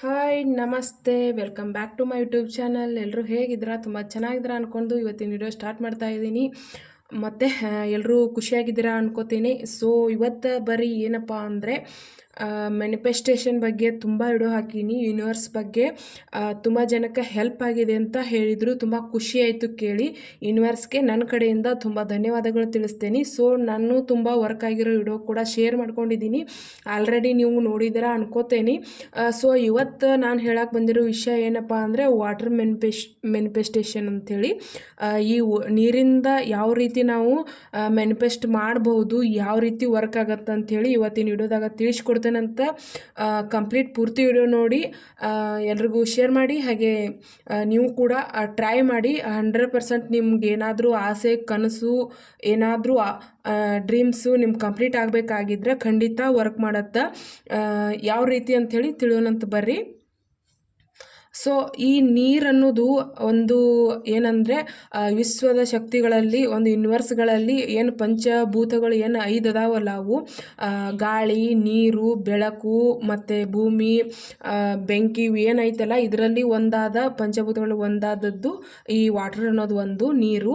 Hi, ನಮಸ್ತೆ. Welcome back to my YouTube channel. ಎಲ್ಲರೂ ಹೇಗಿದ್ದೀರಾ? ತುಂಬ ಚೆನ್ನಾಗಿದ್ದೀರಾ ಅಂದ್ಕೊಂಡು ಇವತ್ತಿನ ವಿಡಿಯೋ ಸ್ಟಾರ್ಟ್ ಮಾಡ್ತಾ ಇದ್ದೀನಿ. ಮತ್ತು ಎಲ್ಲರೂ ಖುಷಿಯಾಗಿದ್ದೀರಾ ಅನ್ಕೋತೀನಿ. ಸೊ ಇವತ್ತು ಬರೀ ಏನಪ್ಪ ಅಂದರೆ ಮ್ಯಾನಿಫೆಸ್ಟೇಷನ್ ಬಗ್ಗೆ ತುಂಬ ವಿಡಿಯೋ ಹಾಕೀನಿ ಯೂನಿವರ್ಸ್ ಬಗ್ಗೆ ತುಂಬ ಜನಕ್ಕೆ ಹೆಲ್ಪ್ ಆಗಿದೆ ಅಂತ ಹೇಳಿದರು, ತುಂಬ ಖುಷಿಯಾಯಿತು ಕೇಳಿ. ಯೂನಿವರ್ಸ್ಗೆ ನನ್ನ ಕಡೆಯಿಂದ ತುಂಬ ಧನ್ಯವಾದಗಳು ತಿಳಿಸ್ತೇನೆ. ಸೊ ನಾನು ತುಂಬ ವರ್ಕ್ ಆಗಿರೋ ವಿಡಿಯೋ ಕೂಡ ಶೇರ್ ಮಾಡ್ಕೊಂಡಿದ್ದೀನಿ ಆಲ್ರೆಡಿ ನೀವು ನೋಡಿದ್ದೀರಾ ಅನ್ಕೋತೇನೆ. ಸೊ ಇವತ್ತು ನಾನು ಹೇಳಕ್ಕೆ ಬಂದಿರೋ ವಿಷಯ ಏನಪ್ಪ ಅಂದರೆ ವಾಟರ್ ಮೆನಿಫೆಸ್ ಮೆನಿಫೆಸ್ಟೇಷನ್ ಅಂಥೇಳಿ ಈ ನೀರಿಂದ ಯಾವ ರೀತಿ ನಾವು ಮೆನಿಫೆಸ್ಟ್ ಮಾಡಬಹುದು ಯಾವ ರೀತಿ ವರ್ಕ್ ಆಗತ್ತೆ ಅಂಥೇಳಿ ಇವತ್ತಿನ ವಿಡಿಯೋದಾಗ ತಿಳಿಸ್ಕೊಡ್ತೇನೆ. ಅಂತ ಕಂಪ್ಲೀಟ್ ಪೂರ್ತಿ ವಿಡಿಯೋ ನೋಡಿ ಎಲ್ರಿಗೂ ಶೇರ್ ಮಾಡಿ, ಹಾಗೆ ನೀವು ಕೂಡ ಟ್ರೈ ಮಾಡಿ ಹಂಡ್ರೆಡ್ ಪರ್ಸೆಂಟ್ ನಿಮ್ಗೆ ಏನಾದರೂ ಆಸೆ, ಕನಸು, ಏನಾದರೂ ಡ್ರೀಮ್ಸು ನಿಮ್ಮ ಕಂಪ್ಲೀಟ್ ಆಗಬೇಕಾಗಿದ್ರೆ ಖಂಡಿತ ವರ್ಕ್ ಮಾಡತ್ತೆ. ಯಾವ ರೀತಿ ಅಂಥೇಳಿ ತಿಳಿಯೋಣಂತ ಬರ್ರಿ. ಸೊ ಈ ನೀರನ್ನೋದು ಒಂದು ಏನಂದರೆ ವಿಶ್ವದ ಶಕ್ತಿಗಳಲ್ಲಿ, ಒಂದು ಯೂನಿವರ್ಸ್ಗಳಲ್ಲಿ ಏನು ಪಂಚಭೂತಗಳು, ಏನು ಐದು ಅದಾವಲ್ಲ ಅವು ಗಾಳಿ, ನೀರು, ಬೆಳಕು ಮತ್ತು ಭೂಮಿ ಬೆಂಕಿ ಇವು ಏನೈತಲ್ಲ, ಇದರಲ್ಲಿ ಒಂದಾದ ಪಂಚಭೂತಗಳು ಒಂದಾದದ್ದು ಈ ವಾಟರ್ ಅನ್ನೋದು ಒಂದು ನೀರು.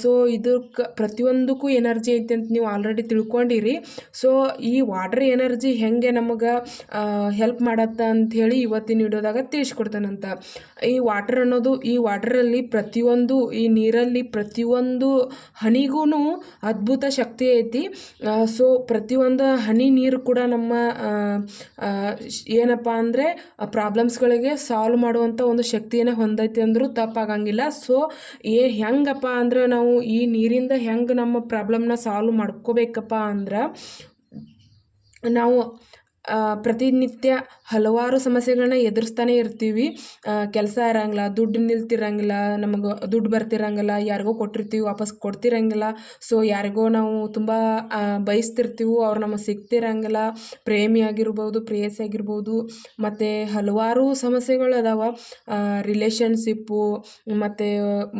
ಸೊ ಇದಕ್ಕೆ ಪ್ರತಿಯೊಂದಕ್ಕೂ ಎನರ್ಜಿ ಐತೆ ಅಂತ ನೀವು ಆಲ್ರೆಡಿ ತಿಳ್ಕೊಂಡಿರಿ. ಸೊ ಈ ವಾಟರ್ ಎನರ್ಜಿ ಹೆಂಗೆ ನಮಗೆ ಹೆಲ್ಪ್ ಮಾಡತ್ತ ಅಂಥೇಳಿ ಇವತ್ತಿನ ವಿಡಿಯೋದಾಗ ತಿಳಿಸ್ಕೊಡ್ತಾನೆ. ಅಂತ. ಈ ವಾಟರ್ ಅನ್ನೋದು ಈ ವಾಟರಲ್ಲಿ ಪ್ರತಿಯೊಂದು, ಈ ನೀರಲ್ಲಿ ಪ್ರತಿಯೊಂದು ಹನಿಗೂ ಅದ್ಭುತ ಶಕ್ತಿ ಐತಿ. ಸೊ ಪ್ರತಿಯೊಂದು ಹನಿ ನೀರು ಕೂಡ ನಮ್ಮ ಏನಪ್ಪ ಅಂದರೆ ಪ್ರಾಬ್ಲಮ್ಸ್ಗಳಿಗೆ ಸಾಲ್ವ್ ಮಾಡುವಂಥ ಒಂದು ಶಕ್ತಿಯನ್ನು ಹೊಂದೈತಿ ಅಂದರೂ ತಪ್ಪಾಗಂಗಿಲ್ಲ. ಸೊ ಏ ಹೆಂಗಪ್ಪ ಅಂದ್ರೆ ನಾವು ಈ ನೀರಿಂದ ಹೆಂಗೆ ನಮ್ಮ ಪ್ರಾಬ್ಲಮ್ನ ಸಾಲ್ವ್ ಮಾಡ್ಕೋಬೇಕಪ್ಪ ಅಂದ್ರೆ, ನಾವು ಪ್ರತಿನಿತ್ಯ ಹಲವಾರು ಸಮಸ್ಯೆಗಳನ್ನ ಎದುರಿಸ್ತಾನೆ ಇರ್ತೀವಿ. ಕೆಲಸ ಇರಂಗಿಲ್ಲ, ದುಡ್ಡು ನಿಲ್ತಿರಂಗಿಲ್ಲ, ನಮಗೆ ದುಡ್ಡು ಬರ್ತಿರಂಗಿಲ್ಲ, ಯಾರಿಗೋ ಕೊಟ್ಟಿರ್ತೀವಿ, ವಾಪಸ್ ಕೊಡ್ತಿರಂಗಿಲ್ಲ. ಸೊ ಯಾರಿಗೋ ನಾವು ತುಂಬ ಬಯಸ್ತಿರ್ತೀವಿ, ಅವ್ರು ನಮಗೆ ಸಿಗ್ತಿರಂಗಿಲ್ಲ. ಪ್ರೇಮಿ ಆಗಿರ್ಬೋದು ಪ್ರೇಯಸಿ ಆಗಿರ್ಬೋದು ಮತ್ತು ಹಲವಾರು ಸಮಸ್ಯೆಗಳು ಅದಾವ. ರಿಲೇಷನ್ಶಿಪ್ಪು ಮತ್ತು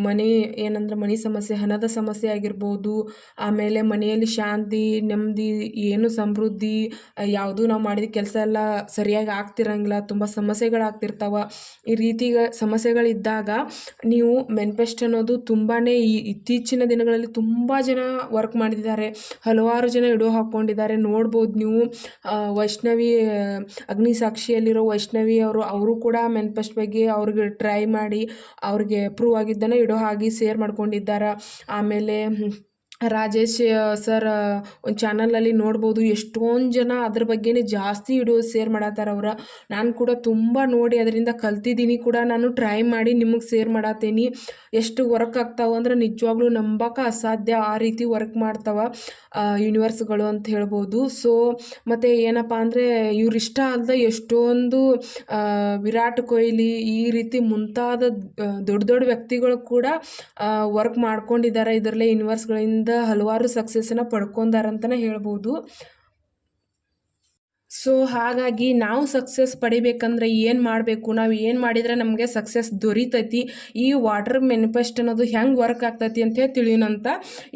ಮನೆ, ಏನಂದ್ರೆ ಮನೆ ಸಮಸ್ಯೆ, ಹಣದ ಸಮಸ್ಯೆ ಆಗಿರ್ಬೋದು, ಆಮೇಲೆ ಮನೆಯಲ್ಲಿ ಶಾಂತಿ, ನೆಮ್ಮದಿ, ಏನು ಸಮೃದ್ಧಿ, ಯಾವುದು ನಾವು ಮಾಡಿದ ಕೆಲಸ ಎಲ್ಲ ಸರಿಯಾಗಿ ಆಗ್ತಿರಂಗಿಲ್ಲ, ತುಂಬ ಸಮಸ್ಯೆಗಳಾಗ್ತಿರ್ತಾವ. ಈ ರೀತಿ ಸಮಸ್ಯೆಗಳಿದ್ದಾಗ ನೀವು ಮೆನ್ಪೆಸ್ಟ್ ಅನ್ನೋದು ತುಂಬಾ ಈ ಇತ್ತೀಚಿನ ದಿನಗಳಲ್ಲಿ ತುಂಬ ಜನ ವರ್ಕ್ ಮಾಡಿದ್ದಾರೆ. ಹಲವಾರು ಜನ ಇಡೋ ಹಾಕ್ಕೊಂಡಿದ್ದಾರೆ. ನೋಡ್ಬೋದು ನೀವು ವೈಷ್ಣವಿ, ಅಗ್ನಿ ಸಾಕ್ಷಿಯಲ್ಲಿರೋ ವೈಷ್ಣವಿ ಅವರು ಅವರು ಕೂಡ ಮೆನ್ಪೆಸ್ಟ್ ಬಗ್ಗೆ ಅವ್ರಿಗೆ ಟ್ರೈ ಮಾಡಿ, ಅವ್ರಿಗೆ ಪ್ರೂವ್ ಆಗಿದ್ದನ್ನು ಇಡೋ ಹಾಕಿ ಶೇರ್ ಮಾಡ್ಕೊಂಡಿದ್ದಾರೆ. ಆಮೇಲೆ ರಾಜೇಶ್ ಸರ್ ಒಂದು ಚಾನಲಲ್ಲಿ ನೋಡ್ಬೋದು. ಎಷ್ಟೊಂದು ಜನ ಅದ್ರ ಬಗ್ಗೆನೇ ಜಾಸ್ತಿ ವಿಡಿಯೋ ಶೇರ್ ಮಾಡತ್ತಾರ ಅವ್ರು. ನಾನು ಕೂಡ ತುಂಬ ನೋಡಿ ಅದರಿಂದ ಕಲ್ತಿದ್ದೀನಿ ಕೂಡ. ನಾನು ಟ್ರೈ ಮಾಡಿ ನಿಮಗೆ ಶೇರ್ ಮಾಡತ್ತೀನಿ ಎಷ್ಟು ವರ್ಕ್ ಆಗ್ತಾವೆ ಅಂದ್ರೆ ನಿಜವಾಗ್ಲೂ ನಂಬಕ್ಕೆ ಅಸಾಧ್ಯ ಆ ರೀತಿ ವರ್ಕ್ ಮಾಡ್ತಾವೆ ಯೂನಿವರ್ಸ್ಗಳು ಅಂತ ಹೇಳ್ಬೋದು. ಸೊ ಮತ್ತು ಏನಪ್ಪ ಅಂದರೆ ಇವ್ರಿಷ್ಟ ಅಲ್ಲದೆ ಎಷ್ಟೊಂದು ವಿರಾಟ್ ಕೊಹ್ಲಿ ಈ ರೀತಿ ಮುಂತಾದ ದೊಡ್ಡ ದೊಡ್ಡ ವ್ಯಕ್ತಿಗಳು ಕೂಡ ವರ್ಕ್ ಮಾಡ್ಕೊಂಡಿದ್ದಾರೆ ಇದರಲ್ಲೇ ಯೂನಿವರ್ಸ್ಗಳಿಂದ ಹಲವಾರು ಸಕ್ಸಸ್ಸನ್ನು ಪಡ್ಕೊಂಡಾರಂತಲೇ ಹೇಳ್ಬೋದು. ಸೊ ಹಾಗಾಗಿ ನಾವು ಸಕ್ಸಸ್ ಪಡಿಬೇಕಂದ್ರೆ ಏನು ಮಾಡಬೇಕು? ನಾವು ಏನು ಮಾಡಿದರೆ ನಮಗೆ ಸಕ್ಸಸ್ ದೊರೀತೈತಿ? ಈ ವಾಟರ್ ಮೆನಿಫೆಸ್ಟ್ ಅನ್ನೋದು ಹೆಂಗೆ ವರ್ಕ್ ಆಗ್ತೈತಿ ಅಂತ ಹೇಳಿ ತಿಳಿಯೋಣಂತ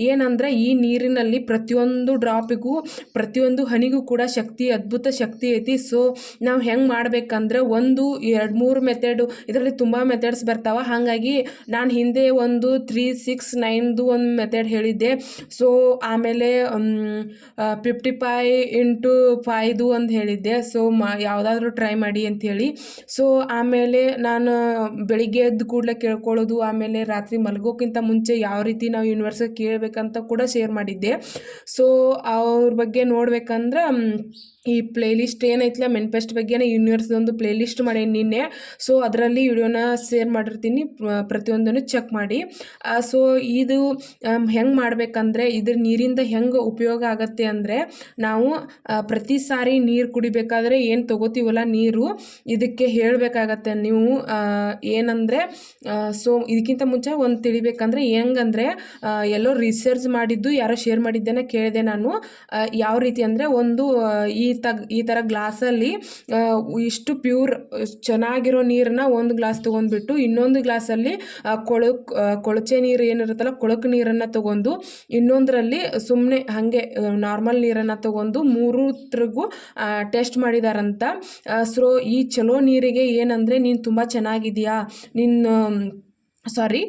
ಏನಂದ್ರೆ ಈ ನೀರಿನಲ್ಲಿ ಪ್ರತಿಯೊಂದು ಡ್ರಾಪಿಗೂ ಪ್ರತಿಯೊಂದು ಹನಿಗೂ ಕೂಡ ಶಕ್ತಿ, ಅದ್ಭುತ ಶಕ್ತಿ ಐತಿ. ಸೊ ನಾವು ಹೆಂಗೆ ಮಾಡಬೇಕಂದ್ರೆ ಒಂದು, ಎರಡು, ಮೂರು ಮೆಥಡು ಇದರಲ್ಲಿ ತುಂಬ ಮೆಥಡ್ಸ್ ಬರ್ತಾವೆ. ಹಾಗಾಗಿ ನಾನು ಹಿಂದೆ ಒಂದು ತ್ರೀ ಸಿಕ್ಸ್ ನೈನ್ದು ಒಂದು ಮೆಥಡ್ ಹೇಳಿದ್ದೆ. ಸೊ ಆಮೇಲೆ ಫಿಫ್ಟಿ ಫೈ ಇಂಟು ಫೈದು ಒಂದು ಹೇಳಿದ್ದೆ. ಸೊ ಮ, ಯಾವುದಾದ್ರೂ ಟ್ರೈ ಮಾಡಿ ಅಂಥೇಳಿ ಸೊ ಆಮೇಲೆ ನಾನು ಬೆಳಿಗ್ಗೆ ಎದ್ದು ಕೂಡಲೇ ಕೇಳ್ಕೊಳ್ಳೋದು, ಆಮೇಲೆ ರಾತ್ರಿ ಮಲಗೋಕ್ಕಿಂತ ಮುಂಚೆ ಯಾವ ರೀತಿ ನಾವು ಯೂನಿವರ್ಸಿಗೆ ಕೇಳಬೇಕಂತ ಕೂಡ ಶೇರ್ ಮಾಡಿದ್ದೆ. ಸೊ ಅವ್ರ ಬಗ್ಗೆ ನೋಡ್ಬೇಕಂದ್ರೆ ಈ ಪ್ಲೇ ಲಿಸ್ಟ್ ಏನೈತಲ್ಲ ಮೆನ್ಫೆಸ್ಟ್ ಬಗ್ಗೆನೇ ಯೂನಿವರ್ಸ್ದೊಂದು ಪ್ಲೇ ಲಿಸ್ಟ್ ಮಾಡೇನಿ ನಿನ್ನೆ. ಸೊ ಅದರಲ್ಲಿ ವಿಡಿಯೋನ ಶೇರ್ ಮಾಡಿರ್ತೀನಿ. ಪ್ರತಿಯೊಂದನ್ನು ಚೆಕ್ ಮಾಡಿ. ಸೊ ಇದು ಹೆಂಗೆ ಮಾಡಬೇಕಂದ್ರೆ, ಇದ್ರ ನೀರಿಂದ ಹೆಂಗೆ ಉಪಯೋಗ ಆಗತ್ತೆ ಅಂದರೆ, ನಾವು ಪ್ರತಿ ಸಾರಿ ನೀರು ಕುಡಿಬೇಕಾದ್ರೆ ಏನು ತೊಗೋತೀವಲ್ಲ ನೀರು? ಇದಕ್ಕೆ ಹೇಳಬೇಕಾಗತ್ತೆ ನೀವು ಏನಂದರೆ ಸೊ ಇದಕ್ಕಿಂತ ಮುಂಚೆ ಒಂದು ತಿಳಿಬೇಕಂದ್ರೆ ಹೆಂಗಂದರೆ ಎಲ್ಲೋ ರಿಸರ್ಚ್ ಮಾಡಿದ್ದು, ಯಾರೋ ಶೇರ್ ಮಾಡಿದ್ದೇನೆ ಕೇಳಿದೆ ನಾನು. ಯಾವ ರೀತಿ ಅಂದರೆ ಒಂದು ಈ ತಗ್, ಈ ಥರ ಗ್ಲಾಸಲ್ಲಿ ಇಷ್ಟು ಪ್ಯೂರ್, ಚೆನ್ನಾಗಿರೋ ನೀರನ್ನ ಒಂದು ಗ್ಲಾಸ್ ತೊಗೊಂಡ್ಬಿಟ್ಟು ಇನ್ನೊಂದು ಗ್ಲಾಸಲ್ಲಿ ಕೊಳಕ್ ಕೊಳಚೆ ನೀರು ಏನಿರುತ್ತಲ್ಲ ಕೊಳಕು ನೀರನ್ನು ತೊಗೊಂಡು ಇನ್ನೊಂದರಲ್ಲಿ ಸುಮ್ಮನೆ ಹಾಗೆ ನಾರ್ಮಲ್ ನೀರನ್ನು ತೊಗೊಂಡು ಮೂರು ಟೆಸ್ಟ್ ಮಾಡಿದಾರಂತ. ಸೊ ಈ ಚಲೋ ನೀರಿಗೆ ಏನಂದರೆ ನೀನು ತುಂಬ ಚೆನ್ನಾಗಿದೆಯಾ? ನಿನ್ನ ಸಾರಿ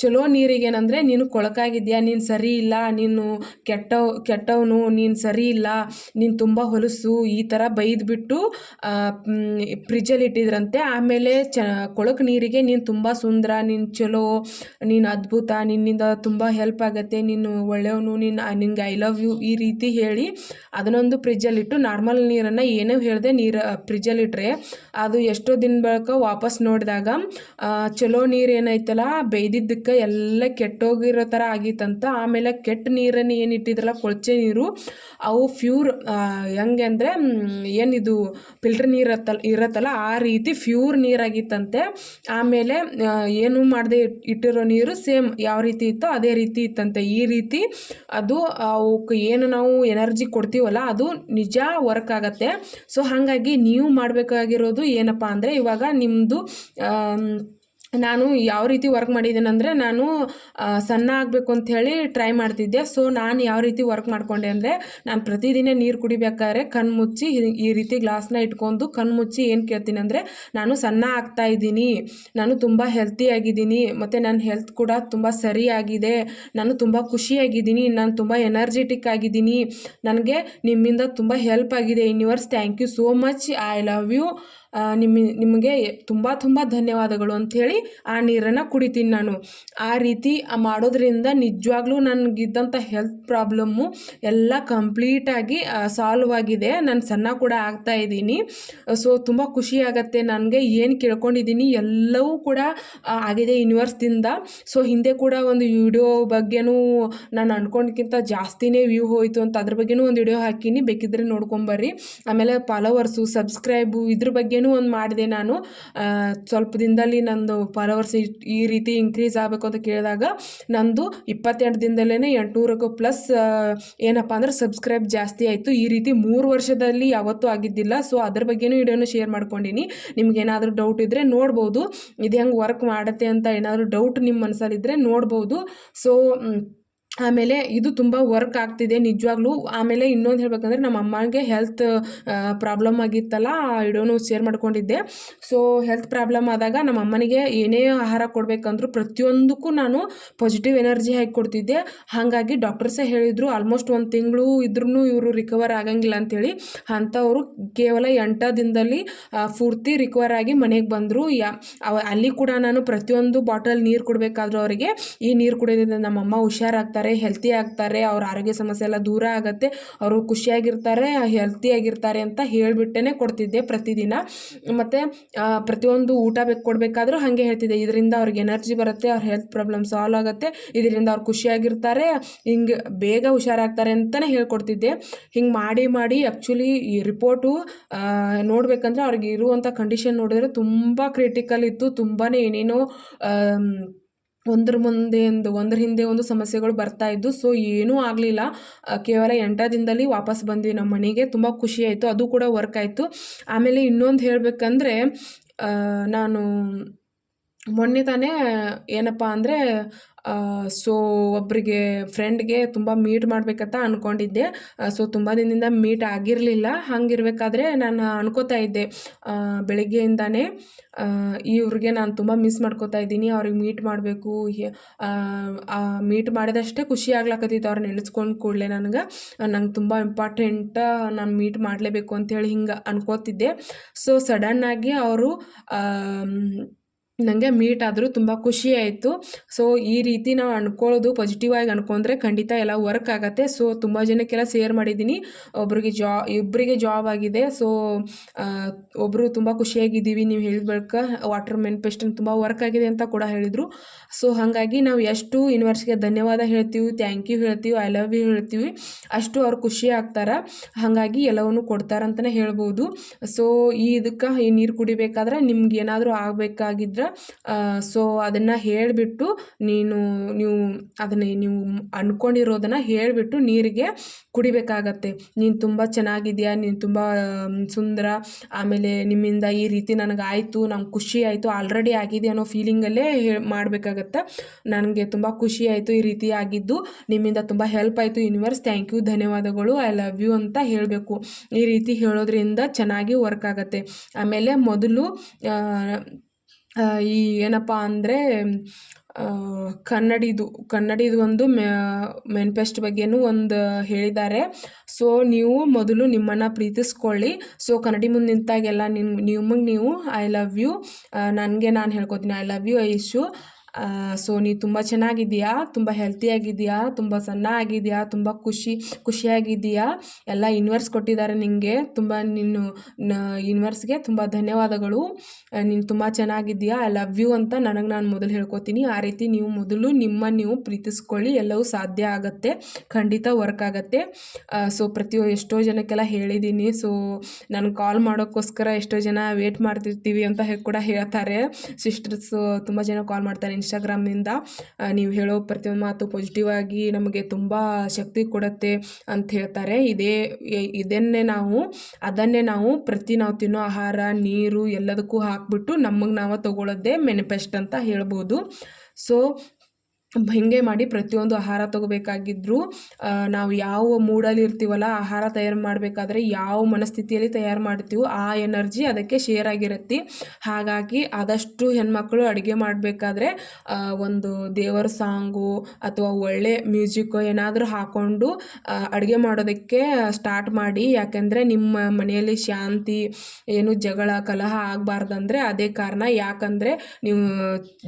ಚಲೋ ನೀರಿಗೆ ಏನಂದರೆ ನೀನು ಕೊಳಕಾಗಿದ್ಯಾ, ನೀನು ಸರಿ ಇಲ್ಲ, ನೀನು ಕೆಟ್ಟವ್, ಕೆಟ್ಟವನು, ನೀನು ಸರಿ ಇಲ್ಲ, ನೀನು ತುಂಬ ಹೊಲಸು, ಈ ಥರ ಬೈದ್ಬಿಟ್ಟು ಫ್ರಿಜ್ಜಲ್ಲಿ ಇಟ್ಟಿದ್ರಂತೆ. ಆಮೇಲೆ ಚ, ಕೊಳಕು ನೀರಿಗೆ ನೀನು ತುಂಬ ಸುಂದರ, ನೀನು ಚಲೋ, ನೀನು ಅದ್ಭುತ, ನಿನ್ನಿಂದ ತುಂಬ ಹೆಲ್ಪ್ ಆಗುತ್ತೆ, ನೀನು ಒಳ್ಳೆಯವನು ನೀನು ನಿನ್ಗೆ ಐ ಲವ್ ಯು ಈ ರೀತಿ ಹೇಳಿ ಅದನ್ನೊಂದು ಫ್ರಿಜ್ಜಲ್ಲಿಟ್ಟು ನಾರ್ಮಲ್ ನೀರನ್ನು ಏನೇ ಹೇಳಿದೆ ನೀರು ಫ್ರಿಜ್ಜಲ್ಲಿಟ್ಟರೆ ಅದು ಎಷ್ಟೋ ದಿನ ಬಳಿಕ ವಾಪಸ್ ನೋಡಿದಾಗ ಚಲೋ ನೀರು ಏನೈತಲ್ಲ ಬೇಯ್ದಿದ್ದಕ್ಕೆ ಎಲ್ಲ ಕೆಟ್ಟೋಗಿರೋ ಥರ ಆಗಿತ್ತಂತ, ಆಮೇಲೆ ಕೆಟ್ಟ ನೀರನ್ನು ಏನು ಇಟ್ಟಿದ್ರಲ್ಲ, ಕೊಳಚೆ ನೀರು, ಅವು ಫ್ಯೂರ್ ಹೆಂಗೆ ಅಂದರೆ ಏನಿದು ಫಿಲ್ಟರ್ ನೀರು ಇರತ್ತಲ್ಲ ಇರತ್ತಲ್ಲ, ಆ ರೀತಿ ಫ್ಯೂರ್ ನೀರಾಗಿತ್ತಂತೆ. ಆಮೇಲೆ ಏನು ಮಾಡದೆ ಇಟ್ಟಿರೋ ನೀರು ಸೇಮ್ ಯಾವ ರೀತಿ ಇತ್ತೋ ಅದೇ ರೀತಿ ಇತ್ತಂತೆ. ಈ ರೀತಿ ಅದು ಅವಕ್ಕೆ ಏನು ನಾವು ಎನರ್ಜಿ ಕೊಡ್ತೀವಲ್ಲ, ಅದು ನಿಜ ವರ್ಕ್ ಆಗತ್ತೆ. ಸೊ, ಹಾಗಾಗಿ ನೀವು ಮಾಡಬೇಕಾಗಿರೋದು ಏನಪ್ಪ ಅಂದರೆ, ಇವಾಗ ನಿಮ್ಮದು ನಾನು ಯಾವ ರೀತಿ ವರ್ಕ್ ಮಾಡಿದ್ದೇನೆ ಅಂದರೆ ನಾನು ಸಣ್ಣ ಆಗಬೇಕು ಅಂಥೇಳಿ ಟ್ರೈ ಮಾಡ್ತಿದ್ದೆ. ಸೊ ನಾನು ಯಾವ ರೀತಿ ವರ್ಕ್ ಮಾಡಿಕೊಂಡೆ ಅಂದರೆ ನಾನು ಪ್ರತಿದಿನ ನೀರು ಕುಡಿಬೇಕಾದ್ರೆ ಕಣ್ಣು ಮುಚ್ಚಿ ಈ ರೀತಿ ಗ್ಲಾಸ್ನ ಇಟ್ಕೊಂಡು ಕಣ್ಣು ಮುಚ್ಚಿ ಏನು ಕೇಳ್ತೀನಿ ಅಂದರೆ ನಾನು ಸಣ್ಣ ಆಗ್ತಾ ಇದ್ದೀನಿ. ನಾನು ತುಂಬ ಹೆಲ್ತಿಯಾಗಿದ್ದೀನಿ ಮತ್ತು ನನ್ನ ಹೆಲ್ತ್ ಕೂಡ ತುಂಬ ಸರಿಯಾಗಿದೆ. ನಾನು ತುಂಬ ಖುಷಿಯಾಗಿದ್ದೀನಿ. ನಾನು ತುಂಬ ಎನರ್ಜೆಟಿಕ್ ಆಗಿದ್ದೀನಿ. ನನಗೆ ನಿಮ್ಮಿಂದ ತುಂಬ ಹೆಲ್ಪ್ ಆಗಿದೆ. Universe thank you so much I love you ನಿಮ್ಮ, ನಿಮಗೆ ತುಂಬ ತುಂಬ ಧನ್ಯವಾದಗಳು ಅಂಥೇಳಿ ಆ ನೀರನ್ನು ಕುಡಿತೀನಿ ನಾನು. ಆ ರೀತಿ ಮಾಡೋದ್ರಿಂದ ನಿಜವಾಗ್ಲೂ ನನಗಿದ್ದಂಥ ಹೆಲ್ತ್ ಪ್ರಾಬ್ಲಮ್ಮು ಎಲ್ಲ ಕಂಪ್ಲೀಟಾಗಿ ಸಾಲ್ವ್ ಆಗಿದೆ. ನಾನು ಸಣ್ಣ ಕೂಡ ಆಗ್ತಾ ಇದ್ದೀನಿ. ಸೊ ತುಂಬ ಖುಷಿ ನನಗೆ. ಏನು ಕೇಳ್ಕೊಂಡಿದ್ದೀನಿ ಎಲ್ಲವೂ ಕೂಡ ಆಗಿದೆ ಯೂನಿವರ್ಸ್ದಿಂದ ಸೊ ಹಿಂದೆ ಕೂಡ ಒಂದು ವಿಡಿಯೋ ಬಗ್ಗೆನೂ ನಾನು ಅಂದ್ಕೊಂಡ್ಕಿಂತ ಜಾಸ್ತಿನೇ ವ್ಯೂ ಹೋಯಿತು ಅಂತ ಅದ್ರ ಬಗ್ಗೆನೂ ಒಂದು ವಿಡಿಯೋ ಹಾಕೀನಿ. ಬೇಕಿದ್ರೆ ನೋಡ್ಕೊಂಬರ್ರಿ ಆಮೇಲೆ ಫಾಲೋವರ್ಸು ಸಬ್ಸ್ಕ್ರೈಬು ಇದ್ರ ಬಗ್ಗೆ ಏನೋ ಒಂದು ಮಾಡಿದೆ ನಾನು. ಸ್ವಲ್ಪ ದಿನದಲ್ಲಿ ನಂದು ಫಾಲೋವರ್ಸ್ ಈ ರೀತಿ ಇನ್ಕ್ರೀಸ್ ಆಗಬೇಕು ಅಂತ ಕೇಳಿದಾಗ ನಂದು ಇಪ್ಪತ್ತೆಂಟು ದಿನದಲ್ಲೇ ಎಂಟುನೂರಕ್ಕೂ ಪ್ಲಸ್ ಏನಪ್ಪ ಅಂದ್ರೆ ಸಬ್ಸ್ಕ್ರೈಬ್ ಜಾಸ್ತಿ ಆಯಿತು. ಈ ರೀತಿ ಮೂರು ವರ್ಷದಲ್ಲಿ ಯಾವತ್ತೂ ಆಗಿದ್ದಿಲ್ಲ. ಸೊ ಅದ್ರ ಬಗ್ಗೆನೂ ವಿಡಿಯೋನ ಶೇರ್ ಮಾಡ್ಕೊಂಡಿನಿ. ನಿಮ್ಗೆ ಏನಾದರೂ ಡೌಟ್ ಇದ್ದರೆ ನೋಡ್ಬೋದು. ಇದು ಹೆಂಗೆ ವರ್ಕ್ ಮಾಡುತ್ತೆ ಅಂತ ಏನಾದರೂ ಡೌಟ್ ನಿಮ್ಮ ಮನಸ್ಸಲ್ಲಿದ್ದರೆ ನೋಡ್ಬೋದು. ಸೊ ಆಮೇಲೆ ಇದು ತುಂಬ ವರ್ಕ್ ಆಗ್ತಿದೆ ನಿಜವಾಗ್ಲೂ. ಆಮೇಲೆ ಇನ್ನೊಂದು ಹೇಳ್ಬೇಕಂದ್ರೆ ನಮ್ಮ ಅಮ್ಮಗೆ ಹೆಲ್ತ್ ಪ್ರಾಬ್ಲಮ್ ಆಗಿತ್ತಲ್ಲ ವಿಡಿಯೋನು ಶೇರ್ ಮಾಡ್ಕೊಂಡಿದ್ದೆ. ಸೊ ಹೆಲ್ತ್ ಪ್ರಾಬ್ಲಮ್ ಆದಾಗ ನಮ್ಮ ಅಮ್ಮನಿಗೆ ಏನೇ ಆಹಾರ ಕೊಡಬೇಕಂದ್ರೂ ಪ್ರತಿಯೊಂದಕ್ಕೂ ನಾನು ಪಾಸಿಟಿವ್ ಎನರ್ಜಿ ಹಾಕಿ ಕೊಡ್ತಿದ್ದೆ. ಹಾಗಾಗಿ ಡಾಕ್ಟರ್ಸೇ ಹೇಳಿದರು ಆಲ್ಮೋಸ್ಟ್ ಒಂದು ತಿಂಗಳು ಇದ್ರೂ ಇವರು ರಿಕವರ್ ಆಗಂಗಿಲ್ಲ ಅಂಥೇಳಿ ಅಂಥವರು ಕೇವಲ ಎಂಟ ದಿನದಲ್ಲಿ ಪೂರ್ತಿ ರಿಕವರ್ ಆಗಿ ಮನೆಗೆ ಬಂದರು. ಯಾ ಅಲ್ಲಿ ಕೂಡ ನಾನು ಪ್ರತಿಯೊಂದು ಬಾಟಲ್ ನೀರು ಕೊಡಬೇಕಾದ್ರೂ ಅವರಿಗೆ. ಈ ನೀರು ಕುಡಿಯೋದ್ರಿಂದ ನಮ್ಮಮ್ಮ ಹುಷಾರಾಗ್ತಾರೆ. ಹೆಲ್ತಿ ಆಗ್ತಾರೆ, ಅವ್ರ ಆರೋಗ್ಯ ಸಮಸ್ಯೆ ಎಲ್ಲ ದೂರ ಆಗುತ್ತೆ, ಅವರು ಖುಷಿಯಾಗಿರ್ತಾರೆ ಹೆಲ್ತಿಯಾಗಿರ್ತಾರೆ ಅಂತ ಹೇಳಿಬಿಟ್ಟೇ ಕೊಡ್ತಿದ್ದೆ ಪ್ರತಿದಿನ. ಮತ್ತು ಪ್ರತಿಯೊಂದು ಊಟ ಬೇಕು, ಕೊಡಬೇಕಾದ್ರೂ ಹಾಗೆ ಹೇಳ್ತಿದ್ದೆ. ಇದರಿಂದ ಅವ್ರಿಗೆ ಎನರ್ಜಿ ಬರುತ್ತೆ, ಅವ್ರ ಹೆಲ್ತ್ ಪ್ರಾಬ್ಲಮ್ ಸಾಲ್ವ್ ಆಗುತ್ತೆ, ಇದರಿಂದ ಅವ್ರು ಖುಷಿಯಾಗಿರ್ತಾರೆ, ಹಿಂಗೆ ಬೇಗ ಹುಷಾರಾಗ್ತಾರೆ ಅಂತಲೇ ಹೇಳ್ಕೊಡ್ತಿದ್ದೆ. ಹಿಂಗೆ ಮಾಡಿ ಮಾಡಿ ಆ್ಯಕ್ಚುಲಿ ಈ ರಿಪೋರ್ಟು ನೋಡಬೇಕಂದ್ರೆ ಅವ್ರಿಗೆ ಇರುವಂಥ ಕಂಡೀಷನ್ ನೋಡಿದ್ರೆ ತುಂಬ ಕ್ರಿಟಿಕಲ್ ಇತ್ತು ತುಂಬಾ ಏನೇನೋ ಒಂದ್ರ ಮುಂದೆ ಒಂದು, ಒಂದ್ರ ಹಿಂದೆ ಒಂದು ಸಮಸ್ಯೆಗಳು ಬರ್ತಾ ಇದ್ದು ಸೊ ಏನೂ ಆಗಲಿಲ್ಲ. ಕೇವಲ ಎಂಟ ದಿನದಲ್ಲಿ ವಾಪಸ್ ಬಂದ್ವಿ ನಮ್ಮ ಮನೆಗೆ. ತುಂಬ ಖುಷಿ ಆಯಿತು. ಅದು ಕೂಡ ವರ್ಕ್ ಆಯಿತು. ಆಮೇಲೆ ಇನ್ನೊಂದು ಹೇಳಬೇಕಂದ್ರೆ ನಾನು ಮೊನ್ನೆ ತಾನೇ ಏನಪ್ಪ ಅಂದರೆ ಸೊ ಒಬ್ಬರಿಗೆ ಫ್ರೆಂಡ್ಗೆ ತುಂಬ ಮೀಟ್ ಮಾಡಬೇಕಂತ ಅಂದ್ಕೊಂಡಿದ್ದೆ ಸೊ ತುಂಬ ದಿನದಿಂದ ಮೀಟ್ ಆಗಿರಲಿಲ್ಲ. ಹಂಗಿರ್ಬೇಕಾದ್ರೆ ನಾನು ಅನ್ಕೋತಾ ಇದ್ದೆ. ಬೆಳಗ್ಗೆಯಿಂದಾನೆ ಇವ್ರಿಗೆ ನಾನು ತುಂಬ ಮಿಸ್ ಮಾಡ್ಕೋತಾ ಇದ್ದೀನಿ. ಅವ್ರಿಗೆ ಮೀಟ್ ಮಾಡಬೇಕು. ಮೀಟ್ ಮಾಡಿದಷ್ಟೇ ಖುಷಿ ಆಗ್ಲಕತ್ತಿತ್ತು ಅವ್ರನ್ನ ನೆನೆಸ್ಕೊಂಡು ಕೂಡಲೇ ನನಗೆ. ನಂಗೆ ತುಂಬ ಇಂಪಾರ್ಟೆಂಟ ನಾನು ಮೀಟ್ ಮಾಡಲೇಬೇಕು ಅಂತೇಳಿ ಹಿಂಗೆ ಅನ್ಕೋತಿದ್ದೆ. ಸೊ ಸಡನ್ನಾಗಿ ಅವರು ನನಗೆ ಮೀಟ್ ಆದರೂ ತುಂಬ ಖುಷಿ ಆಯಿತು. ಸೊ ಈ ರೀತಿ ನಾವು ಅನ್ಕೊಳ್ಳೋದು ಪಾಸಿಟಿವ್ ಆಗಿ ಅನ್ಕೊಂಡ್ರೆ ಖಂಡಿತ ಎಲ್ಲ ವರ್ಕ್ ಆಗುತ್ತೆ. ಸೊ ತುಂಬ ಜನಕ್ಕೆಲ್ಲ ಶೇರ್ ಮಾಡಿದ್ದೀನಿ ಒಬ್ರಿಗೆ ಜಾ ಇಬ್ಬರಿಗೆ ಜಾಬ್ ಆಗಿದೆ. ಸೊ ಒಬ್ಬರು ತುಂಬ ಖುಷಿಯಾಗಿದ್ದೀವಿ ನೀವು ಹೇಳಿದ ಬಳಿಕ. ವಾಟರ್ ಮೆನ್ ಪೆಸ್ಟನ್ ತುಂಬ ವರ್ಕ್ ಆಗಿದೆ ಅಂತ ಕೂಡ ಹೇಳಿದರು. ಸೊ ಹಾಗಾಗಿ ನಾವು ಎಷ್ಟು ಯೂನಿವರ್ಸ್ಗೆ ಧನ್ಯವಾದ ಹೇಳ್ತೀವಿ. ಥ್ಯಾಂಕ್ ಯು ಹೇಳ್ತೀವಿ. ಐ ಲವ್ ಯು ಹೇಳ್ತೀವಿ. ಅಷ್ಟು ಅವ್ರು ಖುಷಿ ಆಗ್ತಾರೆ. ಹಾಗಾಗಿ ಎಲ್ಲವನ್ನು ಕೊಡ್ತಾರಂತಲೇ ಹೇಳ್ಬೋದು. ಸೊ ಈ ಇದಕ್ಕೆ ಈ ನೀರು ಕುಡಿಬೇಕಾದ್ರೆ ನಿಮ್ಗೆ ಏನಾದರೂ ಆಗಬೇಕಾಗಿದ್ರೆ ಸೊ ಅದನ್ನು ಹೇಳಿಬಿಟ್ಟು ನೀನು, ನೀವು ಅದನ್ನೇ ನೀವು ಅಂದ್ಕೊಂಡಿರೋದನ್ನು ಹೇಳಿಬಿಟ್ಟು ನೀರಿಗೆ ಕುಡಿಬೇಕಾಗತ್ತೆ. ನೀನು ತುಂಬ ಚೆನ್ನಾಗಿದೆಯಾ, ನೀನು ತುಂಬ ಸುಂದರ, ಆಮೇಲೆ ನಿಮ್ಮಿಂದ ಈ ರೀತಿ ನನಗಾಯಿತು ನಂಗೆ ಖುಷಿ ಆಯಿತು, ಆಲ್ರೆಡಿ ಆಗಿದೆ ಅನ್ನೋ ಫೀಲಿಂಗಲ್ಲೇ ಹೇ, ಮಾಡಬೇಕಾಗತ್ತೆ. ನನಗೆ ತುಂಬ ಖುಷಿ ಆಯಿತು, ಈ ರೀತಿ ಆಗಿದ್ದು, ನಿಮ್ಮಿಂದ ತುಂಬ ಹೆಲ್ಪ್ ಆಯಿತು ಯೂನಿವರ್ಸ್ ಥ್ಯಾಂಕ್ ಯು ಧನ್ಯವಾದಗಳು ಐ ಲವ್ ಯು ಅಂತ ಹೇಳಬೇಕು. ಈ ರೀತಿ ಹೇಳೋದ್ರಿಂದ ಚೆನ್ನಾಗಿ ವರ್ಕ್ ಆಗುತ್ತೆ. ಆಮೇಲೆ ಮೊದಲು ಈ ಏನಪ್ಪ ಅಂದರೆ ಕನ್ನಡಿದು ಕನ್ನಡಿದು ಒಂದು ಮೆನ್ಪೆಸ್ಟ್ ಬಗ್ಗೆನೂ ಒಂದು ಹೇಳಿದ್ದಾರೆ. ಸೊ, ನೀವು ಮೊದಲು ನಿಮ್ಮನ್ನು ಪ್ರೀತಿಸ್ಕೊಳ್ಳಿ. ಸೊ, ಕನ್ನಡಿ ಮುಂದೆ ನಿಂತಾಗೆಲ್ಲ ನಿಮ್ಮ ನಿಮಗೆ ನೀವು, ಐ ಲವ್ ಯು. ನನಗೆ ನಾನು ಹೇಳ್ಕೊತೀನಿ, I love you Aishu so, ನೀ ತುಂಬ ಚೆನ್ನಾಗಿದ್ದೀಯಾ? ತುಂಬ ಹೆಲ್ತಿಯಾಗಿದೆಯಾ ತುಂಬ ಸಣ್ಣ ಆಗಿದೆಯಾ ತುಂಬ ಖುಷಿ ಖುಷಿಯಾಗಿದೆಯಾ ಎಲ್ಲ ಯೂನಿವರ್ಸ್ ಕೊಟ್ಟಿದ್ದಾರೆ ನಿಮಗೆ ತುಂಬ ನೀನು ಯೂನಿವರ್ಸ್ಗೆ ತುಂಬ ಧನ್ಯವಾದಗಳು. ನೀನು ತುಂಬ ಚೆನ್ನಾಗಿದ್ದೀಯಾ? ಐ ಲವ್ ಯು ಅಂತ ನನಗೆ ನಾನು ಮೊದಲು ಹೇಳ್ಕೊತೀನಿ. ಆ ರೀತಿ ನೀವು ಮೊದಲು ನಿಮ್ಮ ನೀವು ಪ್ರೀತಿಸ್ಕೊಳ್ಳಿ. ಎಲ್ಲವೂ ಸಾಧ್ಯ ಆಗುತ್ತೆ. ಖಂಡಿತ ವರ್ಕ್ ಆಗುತ್ತೆ. ಸೊ, ಪ್ರತಿಯೊ, ಎಷ್ಟೋ ಜನಕ್ಕೆಲ್ಲ ಹೇಳಿದ್ದೀನಿ. ಸೊ, ನಾನು ಕಾಲ್ ಮಾಡೋಕ್ಕೋಸ್ಕರ ಎಷ್ಟೋ ಜನ ವೇಟ್ ಮಾಡ್ತಿರ್ತೀವಿ ಅಂತ ಕೂಡ ಹೇಳ್ತಾರೆ. ಸಿಸ್ಟರ್ಸ್ ತುಂಬ ಜನ ಕಾಲ್ ಮಾಡ್ತಾರೆ. ಇನ್ಸ್ಟಾಗ್ರಾಮ್ನಿಂದ ನೀವು ಹೇಳೋ ಪ್ರತಿಯೊಂದು ಮಾತು ಪಾಸಿಟಿವ್ ಆಗಿ ನಮಗೆ ತುಂಬ ಶಕ್ತಿ ಕೊಡುತ್ತೆ ಅಂತ ಹೇಳ್ತಾರೆ. ಇದೇ ಇದನ್ನೇ ನಾವು, ಅದನ್ನೇ ನಾವು ಪ್ರತಿ ನಾವು ತಿನ್ನೋ ಆಹಾರ, ನೀರು ಎಲ್ಲದಕ್ಕೂ ಹಾಕಿಬಿಟ್ಟು ನಮಗೆ ನಾವು ತಗೊಳ್ಳೋದೇ ಮೆನಿಫೆಸ್ಟ್ ಅಂತ ಹೇಳ್ಬೋದು. ಸೊ ಹೀಗೆ ಮಾಡಿ ಪ್ರತಿಯೊಂದು ಆಹಾರ ತಗೋಬೇಕಾಗಿದ್ದರೂ ನಾವು ಯಾವ ಮೂಡಲ್ಲಿ ಇರ್ತೀವಲ್ಲ, ಆಹಾರ ತಯಾರು ಮಾಡಬೇಕಾದ್ರೆ ಯಾವ ಮನಸ್ಥಿತಿಯಲ್ಲಿ ತಯಾರು ಮಾಡ್ತೀವೋ ಆ ಎನರ್ಜಿ ಅದಕ್ಕೆ ಶೇರ್ ಆಗಿರುತ್ತೆ. ಹಾಗಾಗಿ ಆದಷ್ಟು ಹೆಣ್ಮಕ್ಳು ಅಡುಗೆ ಮಾಡಬೇಕಾದ್ರೆ ಒಂದು ದೇವರ ಸಾಂಗು ಅಥವಾ ಒಳ್ಳೆ ಮ್ಯೂಸಿಕ್ಕು ಏನಾದರೂ ಹಾಕ್ಕೊಂಡು ಅಡುಗೆ ಮಾಡೋದಕ್ಕೆ ಸ್ಟಾರ್ಟ್ ಮಾಡಿ. ಯಾಕೆಂದರೆ ನಿಮ್ಮ ಮನೆಯಲ್ಲಿ ಶಾಂತಿ, ಏನು ಜಗಳ, ಕಲಹ ಆಗಬಾರ್ದಂದ್ರೆ ಅದೇ ಕಾರಣ. ಯಾಕಂದರೆ ನೀವು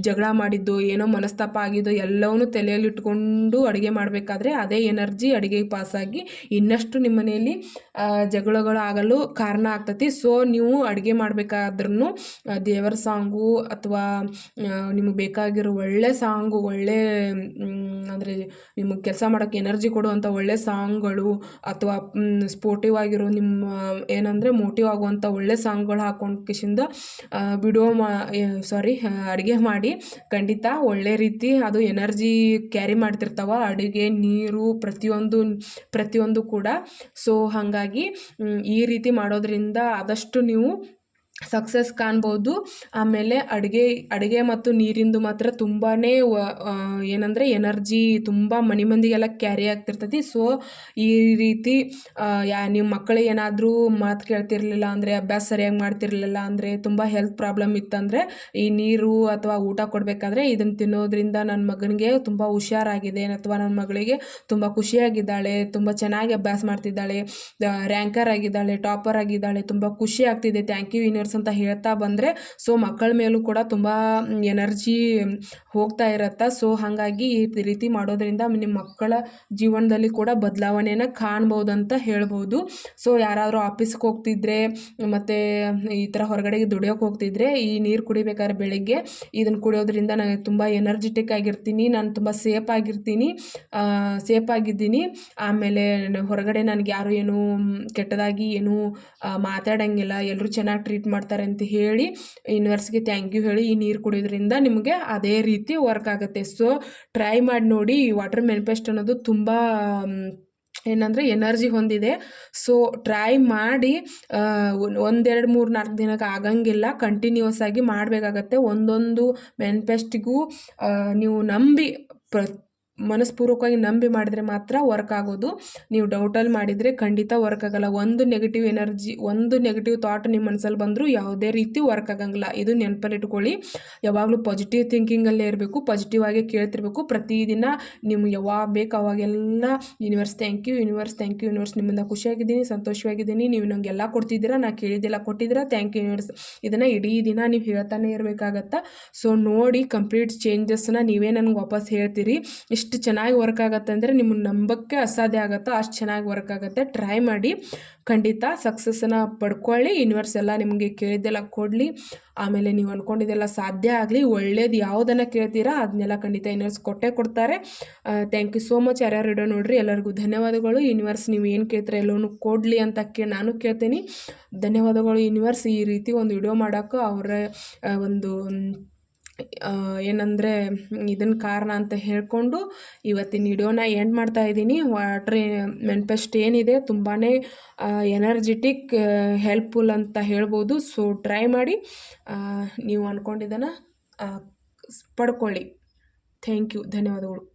ಜಗಳ ಮಾಡಿದ್ದು, ಏನೋ ಮನಸ್ತಾಪ ಆಗಿದ್ದು ಎಲ್ಲವನ್ನೂ ತಲೆಯಲ್ಲಿ ಇಟ್ಕೊಂಡು ಅಡುಗೆ ಮಾಡಬೇಕಾದ್ರೆ ಅದೇ ಎನರ್ಜಿ ಅಡುಗೆಗೆ ಪಾಸಾಗಿ ಇನ್ನಷ್ಟು ನಿಮ್ಮ ಮನೆಯಲ್ಲಿ ಜಗಳಗಳು ಆಗಲು ಕಾರಣ ಆಗ್ತತಿ. ಸೊ ನೀವು ಅಡುಗೆ ಮಾಡಬೇಕಾದ್ರೂ ದೇವರ ಸಾಂಗು ಅಥವಾ ನಿಮಗೆ ಬೇಕಾಗಿರೋ ಒಳ್ಳೆ ಸಾಂಗು, ಒಳ್ಳೆ ಅಂದರೆ ನಿಮಗೆ ಕೆಲಸ ಮಾಡೋಕ್ಕೆ ಎನರ್ಜಿ ಕೊಡುವಂಥ ಒಳ್ಳೆ ಸಾಂಗ್ಗಳು ಅಥವಾ ಸ್ಪೋರ್ಟಿವ್ ಆಗಿರೋ ನಿಮ್ಮ, ಏನಂದರೆ ಮೋಟಿವ್ ಆಗುವಂಥ ಒಳ್ಳೆ ಸಾಂಗ್ಗಳು ಹಾಕೊಂಡು ಕಿಶಿಂದ ವಿಡಿಯೋ ಮಾ ಸಾರಿ ಅಡುಗೆ ಮಾಡಿ ಖಂಡಿತ ಒಳ್ಳೆ ರೀತಿ ಅದು ಎನರ್ಜಿ ಕ್ಯಾರಿ ಮಾಡ್ತಿರ್ತಾವ ಅಡುಗೆ ನೀರು ಪ್ರತಿಯೊಂದು ಪ್ರತಿಯೊಂದು ಕೂಡ. ಸೊ ಹಾಗಾಗಿ ಈ ರೀತಿ ಮಾಡೋದ್ರಿಂದ ಆದಷ್ಟು ನೀವು ಸಕ್ಸಸ್ ಕಾಣ್ಬೋದು. ಆಮೇಲೆ ಅಡುಗೆ ಅಡುಗೆ ಮತ್ತು ನೀರಿಂದು ಮಾತ್ರ ತುಂಬಾ ಏನಂದರೆ ಎನರ್ಜಿ ತುಂಬ ಮನೆ ಮಂದಿಗೆಲ್ಲ ಕ್ಯಾರಿ ಆಗ್ತಿರ್ತೈತಿ. ಸೊ ಈ ರೀತಿ ಯಾ ನಿಮ್ಮ ಮಕ್ಕಳು ಏನಾದರೂ ಮಾತು ಕೇಳ್ತಿರ್ಲಿಲ್ಲ ಅಂದರೆ, ಅಭ್ಯಾಸ ಸರಿಯಾಗಿ ಮಾಡ್ತಿರ್ಲಿಲ್ಲ ಅಂದರೆ, ತುಂಬ ಹೆಲ್ತ್ ಪ್ರಾಬ್ಲಮ್ ಇತ್ತಂದರೆ, ಈ ನೀರು ಅಥವಾ ಊಟ ಕೊಡಬೇಕಾದ್ರೆ ಇದನ್ನು ತಿನ್ನೋದ್ರಿಂದ ನನ್ನ ಮಗನಿಗೆ ತುಂಬ ಹುಷಾರಾಗಿದೆ ಅಥವಾ ನನ್ನ ಮಗಳಿಗೆ ತುಂಬ ಖುಷಿಯಾಗಿದ್ದಾಳೆ, ತುಂಬ ಚೆನ್ನಾಗಿ ಅಭ್ಯಾಸ ಮಾಡ್ತಿದ್ದಾಳೆ ರ್ಯಾಂಕರ್ ಆಗಿದ್ದಾಳೆ ಟಾಪರ್ ಆಗಿದ್ದಾಳೆ, ತುಂಬ ಖುಷಿ ಆಗ್ತಿದೆ. ಥ್ಯಾಂಕ್ ಯು ಯೂನಿವರ್ಸ್ ಅಂತ ಹೇಳ್ತಾ ಬಂದರೆ ಸೊ ಮಕ್ಕಳ ಮೇಲೂ ಕೂಡ ತುಂಬ ಎನರ್ಜಿ ಹೋಗ್ತಾ ಇರತ್ತೆ. ಸೊ ಹಾಗಾಗಿ ಈ ರೀತಿ ಮಾಡೋದ್ರಿಂದ ನಿಮ್ಮ ಮಕ್ಕಳ ಜೀವನದಲ್ಲಿ ಕೂಡ ಬದಲಾವಣೆನ ಕಾಣ್ಬೋದು ಅಂತ ಹೇಳ್ಬೋದು. ಸೊ ಯಾರಾದರೂ ಆಫೀಸ್ಗೆ ಹೋಗ್ತಿದ್ರೆ, ಮತ್ತು ಈ ಥರ ಹೊರಗಡೆ ದುಡಿಯೋಕೆ ಹೋಗ್ತಿದ್ರೆ, ಈ ನೀರು ಕುಡಿಬೇಕಾದ್ರೆ ಬೆಳಗ್ಗೆ ಇದನ್ನು ಕುಡಿಯೋದ್ರಿಂದ ನನಗೆ ತುಂಬ ಎನರ್ಜಿಟಿಕ್ ಆಗಿರ್ತೀನಿ, ನಾನು ತುಂಬ ಸೇಫ್ ಆಗಿರ್ತೀನಿ ಸೇಫ್ ಆಗಿದ್ದೀನಿ. ಆಮೇಲೆ ಹೊರಗಡೆ ನನಗೆ ಯಾರು ಏನು ಕೆಟ್ಟದಾಗಿ ಏನು ಮಾತಾಡೋಂಗಿಲ್ಲ ಎಲ್ಲರೂ ಚೆನ್ನಾಗಿ ಟ್ರೀಟ್ ಮಾಡ್ತಾರೆ ಅಂತ ಹೇಳಿ ಯೂನಿವರ್ಸ್ಗೆ ಥ್ಯಾಂಕ್ ಯು ಹೇಳಿ ಈ ನೀರು ಕುಡಿಯೋದ್ರಿಂದ ನಿಮಗೆ ಅದೇ ರೀತಿ ವರ್ಕ್ ಆಗುತ್ತೆ. ಸೊ ಟ್ರೈ ಮಾಡಿ ನೋಡಿ ಈ ವಾಟರ್ ಮೆನ್ಪೆಸ್ಟ್ ಅನ್ನೋದು ತುಂಬ ಏನಂದರೆ ಎನರ್ಜಿ ಹೊಂದಿದೆ. ಸೊ ಟ್ರೈ ಮಾಡಿ ಒಂದೆರಡು, ಮೂರು, ನಾಲ್ಕು ದಿನಕ್ಕೆ ಆಗಂಗಿಲ್ಲ ಕಂಟಿನ್ಯೂಸ್ ಆಗಿ ಮಾಡಬೇಕಾಗತ್ತೆ. ಒಂದೊಂದು ಮೆನ್ಪೆಸ್ಟಿಗೂ ನೀವು ನಂಬಿ ಪ್ರ ಮನಸ್ಪೂರ್ವಕವಾಗಿ ನಂಬಿ ಮಾಡಿದರೆ ಮಾತ್ರ ವರ್ಕ್ ಆಗೋದು. ನೀವು ಡೌಟಲ್ಲಿ ಮಾಡಿದರೆ ಖಂಡಿತ ವರ್ಕ್ ಆಗಲ್ಲ. ಒಂದು ನೆಗೆಟಿವ್ ಎನರ್ಜಿ ಒಂದು ನೆಗೆಟಿವ್ ಥಾಟ್ ನಿಮ್ಮ ಮನಸ್ಸಲ್ಲಿ ಬಂದರೂ ಯಾವುದೇ ರೀತಿ ವರ್ಕ್ ಆಗಂಗಿಲ್ಲ. ಇದು ನೆನಪಲ್ಲಿ ಇಟ್ಕೊಳ್ಳಿ. ಯಾವಾಗಲೂ ಪಾಸಿಟಿವ್ ಥಿಂಕಿಂಗಲ್ಲೇ ಇರಬೇಕು ಪಾಸಿಟಿವ್ ಆಗಿ ಕೇಳ್ತಿರ್ಬೇಕು. ಪ್ರತಿದಿನ ನಿಮ್ಗೆ ಯಾವಾಗ ಬೇಕು ಅವಾಗೆಲ್ಲ universe thank you universe thank you universe ನಿಮ್ಮಿಂದ ಖುಷಿಯಾಗಿದ್ದೀನಿ, ಸಂತೋಷವಾಗಿದ್ದೀನಿ. ನೀವು ನನಗೆಲ್ಲ ಕೊಡ್ತಿದ್ದೀರಾ, ನಾ ಕೇಳಿದ್ದೆಲ್ಲ ಕೊಟ್ಟಿದ್ದೀರಾ ಥ್ಯಾಂಕ್ ಯು ಯೂನಿವರ್ಸ್ ಇದನ್ನು ಇಡೀ ದಿನ ನೀವು ಹೇಳ್ತಾನೆ ಇರಬೇಕಾಗತ್ತಾ. ಸೊ ನೋಡಿ ಕಂಪ್ಲೀಟ್ ಚೇಂಜಸ್ನ ನೀವೇ ನನಗೆ ವಾಪಸ್ ಹೇಳ್ತೀರಿ. ಇಷ್ಟು ಎಷ್ಟು ಚೆನ್ನಾಗಿ ವರ್ಕ್ ಆಗುತ್ತೆ ಅಂದರೆ ನಿಮ್ಮನ್ನು ನಂಬಕ್ಕೆ ಅಸಾಧ್ಯ ಆಗುತ್ತೋ ಅಷ್ಟು ಚೆನ್ನಾಗಿ ವರ್ಕ್ ಆಗುತ್ತೆ. ಟ್ರೈ ಮಾಡಿ. ಖಂಡಿತ ಸಕ್ಸಸ್ಸನ್ನು ಪಡ್ಕೊಳ್ಳಿ. ಯೂನಿವರ್ಸ್ ಎಲ್ಲ ನಿಮಗೆ ಕೇಳಿದ್ದೆಲ್ಲ ಕೊಡಲಿ. ಆಮೇಲೆ ನೀವು ಅಂದ್ಕೊಂಡಿದ್ದೆಲ್ಲ ಸಾಧ್ಯ ಆಗಲಿ. ಒಳ್ಳೇದು ಯಾವುದನ್ನು ಕೇಳ್ತೀರಾ ಅದನ್ನೆಲ್ಲ ಖಂಡಿತ ಯೂನಿವರ್ಸ್ ಕೊಟ್ಟೇ ಕೊಡ್ತಾರೆ. ಥ್ಯಾಂಕ್ ಯು ಸೋ ಮಚ್ ಯಾರ್ಯಾರು ಇಡೋ ನೋಡಿರಿ, ಎಲ್ಲರಿಗೂ ಧನ್ಯವಾದಗಳು. ಯೂನಿವರ್ಸ್ ನೀವು ಏನು ಕೇಳ್ತೀರ ಎಲ್ಲವೂ ಕೊಡಲಿ ಅಂತ ಕೇ, ನಾನು ಕೇಳ್ತೀನಿ. ಧನ್ಯವಾದಗಳು. ಯೂನಿವರ್ಸ್ ಈ ರೀತಿ ಒಂದು ವಿಡಿಯೋ ಮಾಡೋಕ್ಕೂ ಅವರ ಒಂದು ಏನಂದರೆ ಇದನ್ನ ಕಾರಣ ಅಂತ ಹೇಳಿಕೊಂಡು ಇವತ್ತಿನ ವಿಡಿಯೋನ ಎಂಡ್ ಮಾಡ್ತಾ ಇದ್ದೀನಿ. ವಾಟ್ರ್ ಮೆನ್ಪೆಸ್ಟ್ ಏನಿದೆ ತುಂಬಾ ಎನರ್ಜೆಟಿಕ್ ಹೆಲ್ಪ್ಫುಲ್ ಅಂತ ಹೇಳ್ಬೋದು. ಸೊ ಟ್ರೈ ಮಾಡಿ. ನೀವು ಅಂದ್ಕೊಂಡಿದ್ದನ್ನು ಪಡ್ಕೊಳ್ಳಿ. ಥ್ಯಾಂಕ್ ಯು ಧನ್ಯವಾದಗಳು.